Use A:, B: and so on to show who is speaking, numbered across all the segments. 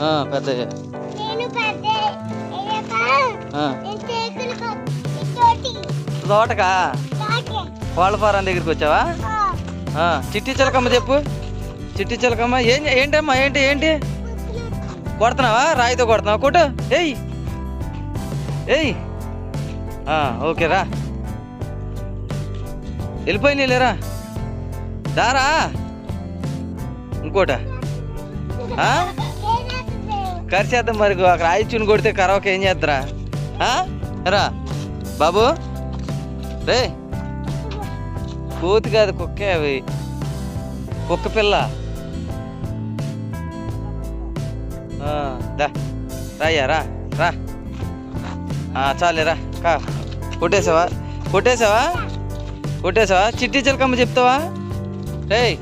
A: పెద్ద
B: తోటకా? కోళ్ళఫారం దగ్గరికి వచ్చావా? చిట్టి చిలకమ్మ చెప్పు. చిట్టి చిలకమ్మ ఏం ఏంటమ్మా ఏంటి ఏంటి? కొడుతున్నావా? రాయితో కొడుతున్నావా? కొట్టు. ఏయ్. ఏయ్. ఓకే రా. వెళ్ళిపోయి లేరా? దారా. ఇంకోట. ఆ? కరిచేద్దాం మరి. అక్కడ రాయిచుని కొడితే కరవక ఏం చేద్దరా? రా. బాబు. రే. కోతి కాదు కుక్కే అవి. కుక్క పిల్ల. ఆ, దా. రాయ్యా రా. రా. చాలే రా. కా. కొట్టేసావా? కొట్టేసావా? కొట్టేసావా? చిట్టి చిలకమ్మ చెప్తావా? రే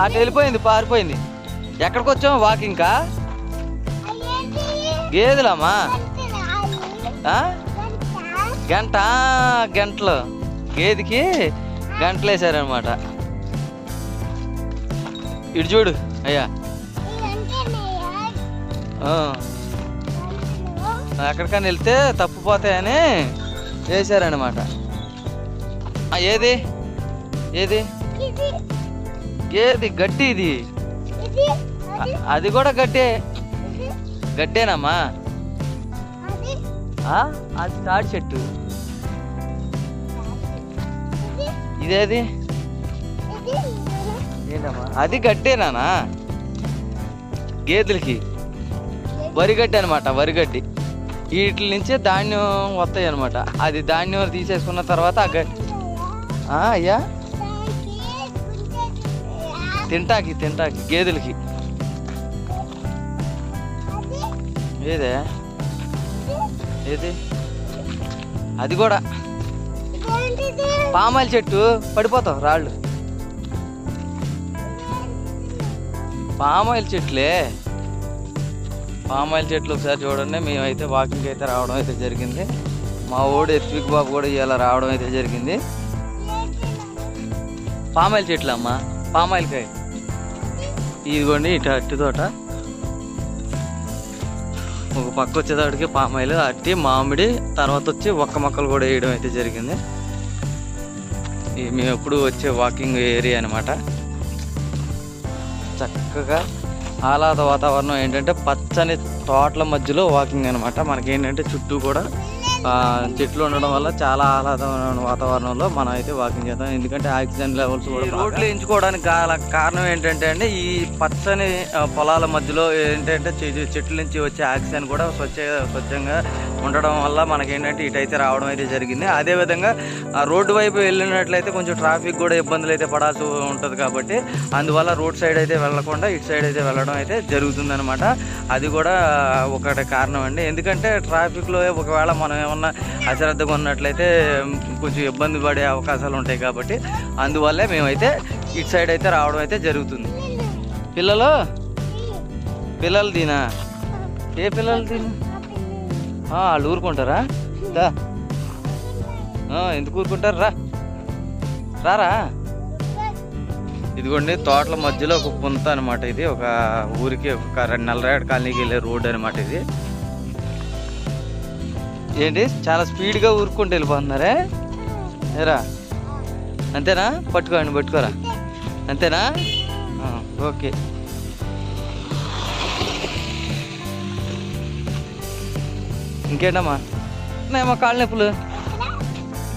B: అటు వెళ్ళిపోయింది పారిపోయింది. ఎక్కడికి వచ్చావు వాకింగ్కా? గేదెలమ్మా? గంట? గంటలు. గేదెకి గంటలు వేసారనమాట ఇటు చూడు అయ్యా. ఎక్కడికైనా వెళ్తే తప్పిపోతాయని వేసారనమాట ఏది? ఏది? ఏది గడ్డి ఇది. అది కూడా గడ్డే గడ్డేనమ్మా? అది. తాడి చెట్టు. ఇదేది? ఏంటమ్మా? అది గడ్డేనానా? గేదెలకి? వరిగడ్డి అనమాట వరిగడ్డి. వీటి నుంచి ధాన్యం వస్తాయి అనమాట అది ధాన్యం తీసేసుకున్న తర్వాత ఆ గడ్డి అయ్యా? తింటాకి తింటాకి గేదెలకి. ఏదే? ఏది? అది కూడా. పామాయిల్ చెట్టు పడిపోతావు రాళ్ళు. పామాయిల్ చెట్లే. పామాయిల్ చెట్లు ఒకసారి చూడండి మేమైతే వాకింగ్ అయితే రావడం అయితే జరిగింది. మా ఓడు ఎత్విక్ బాబు కూడా ఇలా రావడం అయితే జరిగింది. పామాయిల్ చెట్లు అమ్మ పామాయిలకాయ ఇదిగోండి ఇటు అట్టి తోట. ఒక పక్క వచ్చేటప్పటికి పామాయిల్ అట్టి మామిడి తర్వాత వచ్చి ఒక్క మొక్కలు కూడా వేయడం అయితే జరిగింది. ఇది మేము ఎప్పుడు వచ్చే వాకింగ్ ఏరియా అనమాట చక్కగా ఆహ్లాద వాతావరణం ఏంటంటే పచ్చని తోటల మధ్యలో వాకింగ్ అనమాట మనకి ఏంటంటే చుట్టూ కూడా చెట్లు ఉండడం వల్ల చాలా ఆహ్లాదమైన వాతావరణంలో మనం అయితే వాకింగ్ చేద్దాం. ఎందుకంటే ఆక్సిజన్ లెవెల్స్ కూడా రోడ్లు ఎంచుకోవడానికి గల కారణం ఏంటంటే అండి ఈ పచ్చని పొలాల మధ్యలో ఏంటంటే చెట్ల నుంచి వచ్చే ఆక్సిజన్ కూడా స్వచ్ఛ స్వచ్ఛంగా ఉండడం వల్ల మనకి ఏంటంటే ఇటైతే రావడం అయితే జరిగింది. అదేవిధంగా ఆ రోడ్డు వైపు వెళ్ళినట్లయితే కొంచెం ట్రాఫిక్ కూడా ఇబ్బందులు అయితే పడాల్సి ఉంటుంది కాబట్టి అందువల్ల రోడ్ సైడ్ అయితే వెళ్ళకుండా ఇటు సైడ్ అయితే వెళ్ళడం అయితే జరుగుతుందనమాట అది కూడా ఒకటి కారణం అండి. ఎందుకంటే ట్రాఫిక్లో ఒకవేళ మనం ఏమన్నా అశ్రద్ధగా ఉన్నట్లయితే కొంచెం ఇబ్బంది పడే అవకాశాలు ఉంటాయి కాబట్టి అందువల్లే మేమైతే ఇటు సైడ్ అయితే రావడం అయితే జరుగుతుంది. పిల్లలు? పిల్లలు దీనా? ఏ పిల్లలు దీనా? వాళ్ళు ఊరుకుంటారా? దా. ఎందుకు ఊరుకుంటారు? రా. రారా. ఇదిగోండి తోటల మధ్యలో ఒక పుంత అనమాట ఇది. ఒక ఊరికి ఒక రెండు నల్లరేడు కాలనీకి వెళ్ళే రోడ్ అనమాట ఇది. ఏంటి? చాలా స్పీడ్గా ఊరుకుంటూ వెళ్ళిపోతున్నారే? ఏరా. అంతేనా? పట్టుకోండి పట్టుకోరా. అంతేనా? ఓకే. ఇంకేంటమ్మా? ఉన్నాయమ్మా కాళ్ళ నొప్పులు?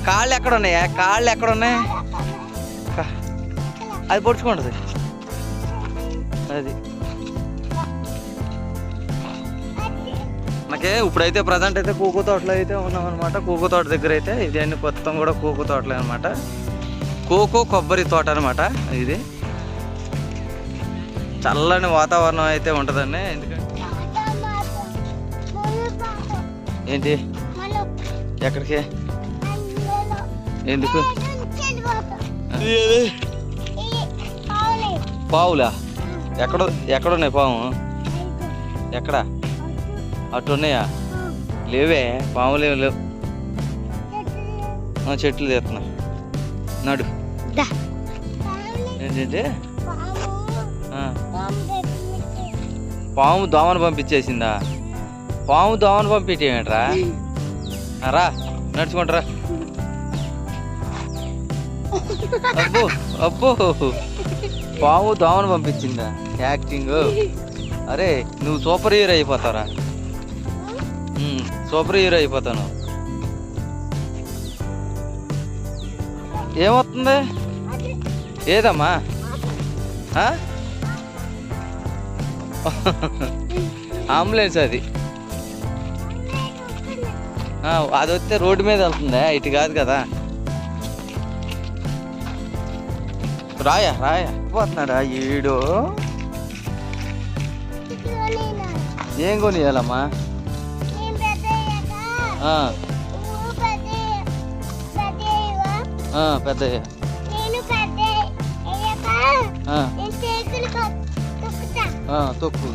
B: కాళ్ళు ఎక్కడ ఉన్నాయా కాళ్ళు ఎక్కడ ఉన్నాయి అది పొడుచుకుంటుంది. అది. మనకి ఇప్పుడైతే ప్రజెంట్ అయితే కూకు తోటలో అయితే ఉన్నాం అనమాట కూకు తోట దగ్గర అయితే ఇది అన్ని మొత్తం కూడా కూకు తోటలే అనమాట కోకో కొబ్బరి తోట అనమాట ఇది. చల్లని వాతావరణం అయితే ఉంటుందండి. ఎందుకంటే ఏంటి? ఎక్కడికి? ఎందుకు? పావులా. ఎక్కడ ఎక్కడ ఉన్నాయి పాము? ఎక్కడ? అటు ఉన్నాయా? లేవే పాములు ఏమి లేవు. ఆ, చెట్లు తీస్తున్నా. నడు. ఏంటంటే? పాము దోమను పంపించేసిందా? పాము దోమను పంపించేయమంటరా రా నడుచుకుంటారా. అబ్బో అబ్బో. పాము దోమను పంపించిందా? యాక్టింగ్. అరే నువ్వు సూపర్ హీరో అయిపోతావురా. ఉమ్, సూపర్ హీరో అయిపోతాను. ఏమవుతుంది? ఏదమ్మా? అంబులెన్స్ అది. అది వస్తే రోడ్డు మీద వెళ్తుందా ఇటు కాదు కదా. రాయా రాయా. పోతున్నాడా ఈడు? ఏం కొనియాలమ్మా?
A: పెద్ద
B: తొక్కు.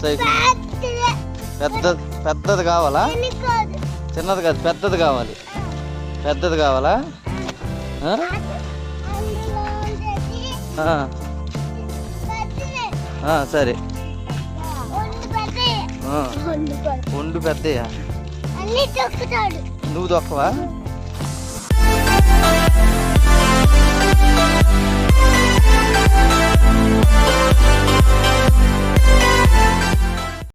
B: సైకిల్. పెద్ద పెద్దది కావాలా? చిన్నది కాదు పెద్దది కావాలి. పెద్దది కావాలా? సరే.
A: ఒండు పెద్దయ్యా?
B: నువ్వు దొక్కవా? Thank you.